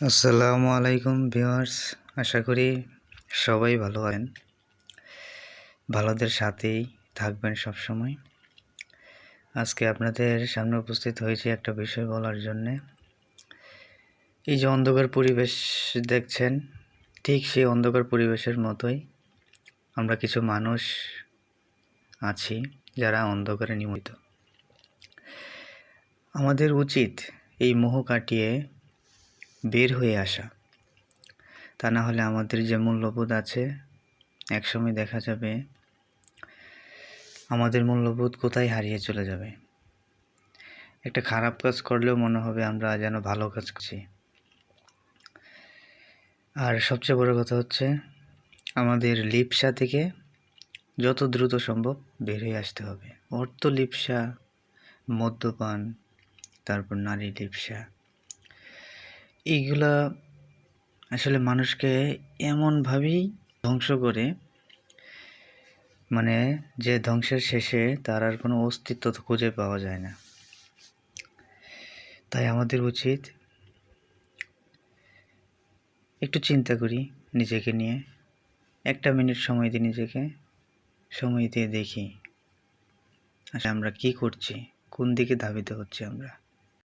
আসসালামু আলাইকুম ভিউয়ার্স, আশা করি সবাই ভালো আছেন। ভালোদের সাথেই থাকবেন সব সময় আজকে আপনাদের সামনে উপস্থিত হয়েছে একটা বিষয় বলার জন্যে। এই যে অন্ধকার পরিবেশ দেখছেন, ঠিক সেই অন্ধকার পরিবেশের মতোই আমরা কিছু মানুষ আছি যারা অন্ধকারে নিয়মিত আমাদের উচিত এই মোহ কাটিয়ে বের হয়ে আসা। তা না হলে আমাদের যে মূল্যবোধ আছে, একসময় দেখা যাবে আমাদের মূল্যবোধ কোথায় হারিয়ে চলে যাবে। একটা খারাপ কাজ করলেও মনে হবে আমরা যেন ভালো কাজ করছি। আর সবচেয়ে বড় কথা হচ্ছে, আমাদের লিপসা থেকে যত দ্রুত সম্ভব বের হয়ে আসতে হবে। অর্থ লিপসা, মদ্যপান, তারপর নারী লিপসা। এইগুলা আসলে মানুষকে এমনভাবেই ধ্বংস করে মানে যে ধ্বংসের শেষে তার আর কোনো অস্তিত্ব তো খুঁজে পাওয়া যায় না। তাই আমাদের উচিত একটু চিন্তা করি নিজেকে নিয়ে, একটা মিনিট সময় দিই নিজেকে, সময় দিয়ে দেখি আসলে আমরা কি করছি, কোন দিকে ধাবিত হচ্ছে আমরা।